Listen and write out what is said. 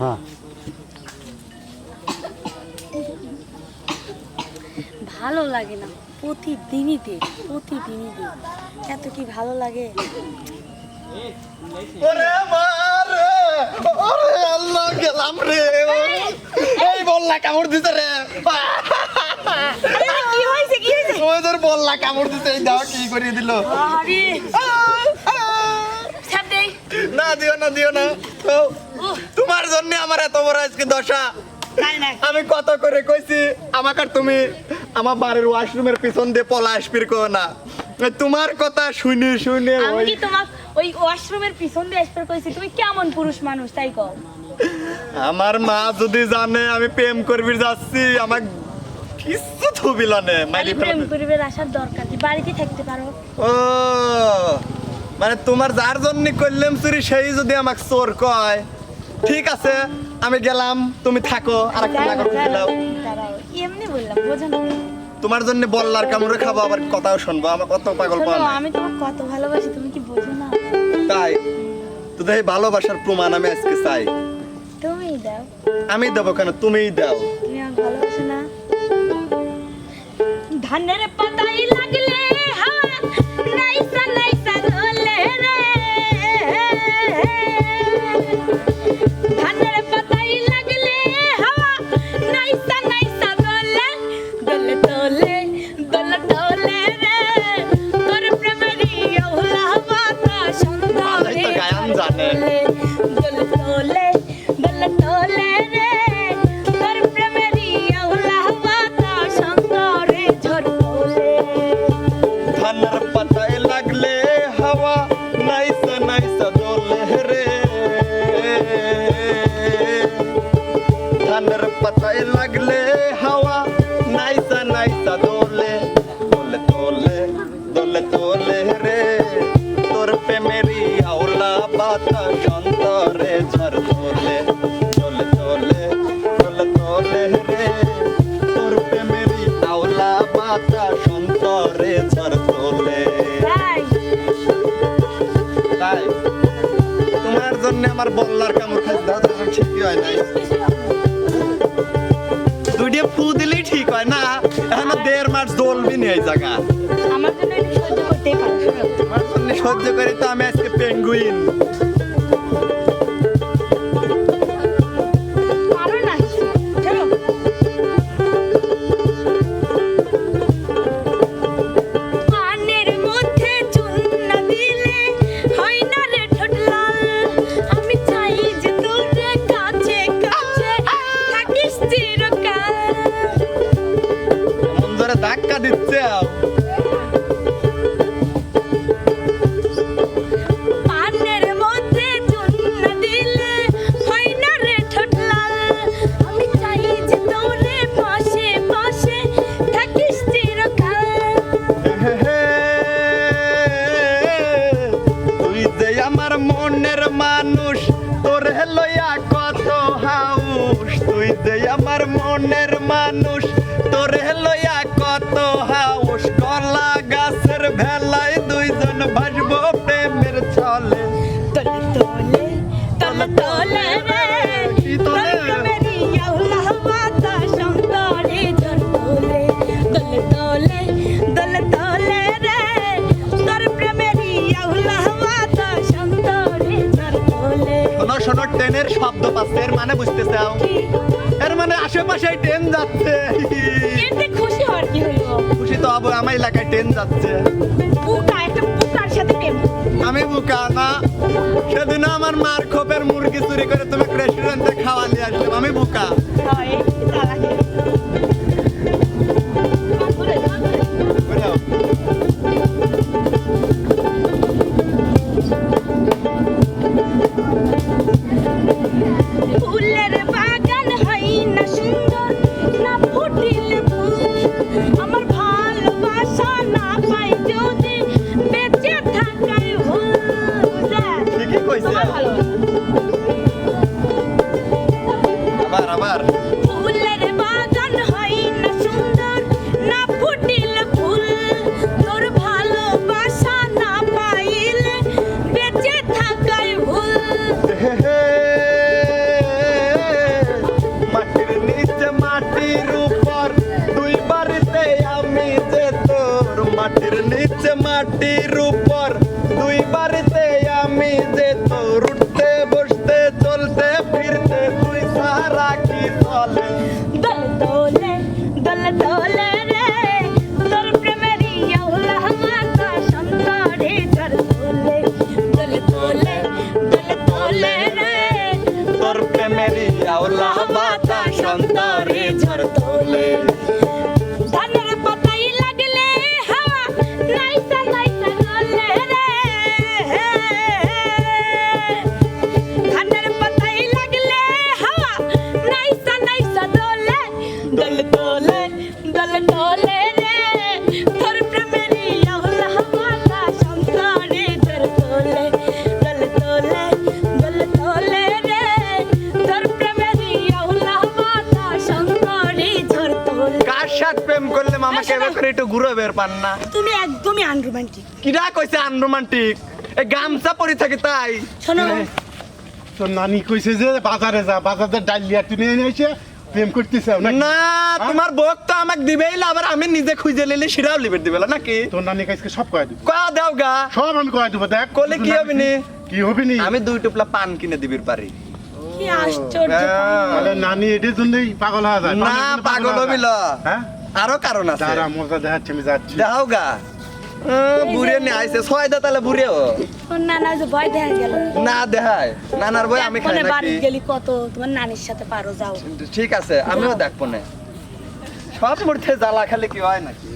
হ্যাঁ। ভালো লাগে না প্রতিদিনই দে প্রতিদিনই দে। এত কি ভালো লাগে? ওরে মারে ওরে আল্লাহ গেলাম রে। এই বললা কামড় দিতে রে। কি ওদের বললা কামড় দিতে এই দাও কি করে দিল। আরে না দিও না দিও না। ও, তোমার জন্য আমার এত বড় আজকে দশা। আমি কত করে কইছি আমাকে তুমি আমার বাড়ির ওয়াশরুমের পিছন দিয়ে পলা আসবির কো না। তোমার কথা শুনে শুনে আমি কি তোমার ওই ওয়াশরুমের পিছন দিয়ে আসতে কইছি? তুমি কেমন পুরুষ মানুষ তাই কও। আমার মা যদি জানে আমি প্রেম করবি যাচ্ছি আমার কিছু থুবিল নে মাইরি খালি প্রেম করিবে আসার দরকার কি? বাড়িতে থাকতে পারো। ও মানে তোমার যার জন্য করলাম চুরি সেই যদি আমাকে চোর কয়। ঠিক আছে আমি গেলাম তুমি থাকো আর একটা নাগর দাঁড়াও। এমনি বললাম বোঝো না। তোমার জন্য বললার কামড়ে খাব আবার কথাও শুনব আমার কত পাগল পাওয়া আমি তোমাকে কত ভালোবাসি তুমি কি বোঝো না? তাই তোদের ভালোবাসার প্রমাণ আমি আজকে চাই। তুমি দাও। আমি দেবো কেন? তুমিই দাও। তুমি আমাকে ভালোবাসো না। ধানের পাতাই লাগলে পাতায় লাগলে হাওয়া, নাইসা নাইসা দোলে দোলে দোলে দোলে দোলে রে। তোর প্রেমেরই আওলা বাতাস। মাস নি এই জায়গা। আমার জন্য সহ্য করতেই পারছ না। তোমার জন্য সহ্য করে তো আমি আজকে পেঙ্গুইন তুই যে আমার মনের মানুষ তোর লইয়া কত হাউস। তুই যে আমার মনের মানুষ তোর লইয়া ট্রেনের শব্দ পাচ্ছে এর মানে বুঝতে চাও এর মানে আশেপাশে ট্রেন যাচ্ছে। খুশি হওয়ার কি হলো খুশি তো হব আমার এলাকায় ট্রেন যাচ্ছে। বুকা একটা বুকার সাথে প্রেম। আমি বুকা না। সেদিন আমার মার খোপের মুরগি চুরি করে তুমি রেস্টুরেন্টে খাওয়া নিয়ে আসলাম আমি বুকা। তোর প্রেমেরই আওলা বাতাস অন্তরে ঝড় তোলে কার করে একটু ঘুরে বের পান না। তুমি একদমই আনরোমান্টিক কিরা কইছে আনরোমান্টিক এই গামছা পরি থাকে তাই। শোনো। তোর নানি কইছে যে বাজারে যা বাজারে ডালিয়া এনে প্রেম করতেছে নাকি? না তোমার বক তো আমাকে দিবেই না, আবার আমি নিজে খুঁজে নিলে সেটাও লিবে দিবে নাকি? তোর নানি কাছে সব কয়ে দিব। কা দাও গা। সব আমি কয়ে দিব দেখ। কলে কি হবে নি? কি হবে নি আমি দুই টুপলা পান কিনে দিবির পারি। কি আশ্চর্য। হ্যাঁ। নানি এটার জন্যই পাগল হয়ে যায়। না পাগল হয়ে হবিল। হ্যাঁ? আরও কারণ আছে। দাঁড়া মজা দেখাচ্ছি আমি যাচ্ছি। দাও গা। বুড়ে নিয়ে আইছে। ছয় দা তাহলে বুড়ে ও। নানার নানা যে ভয় দেখা গেল। না দেখায়। নানার ভয় আমি খাই না বাড়ি গেলি কত? তোমার নানির সাথে পারো যাও। ঠিক আছে আমিও দেখব না। সব মূর্তে জ্বালা খালি কি হয় নাকি?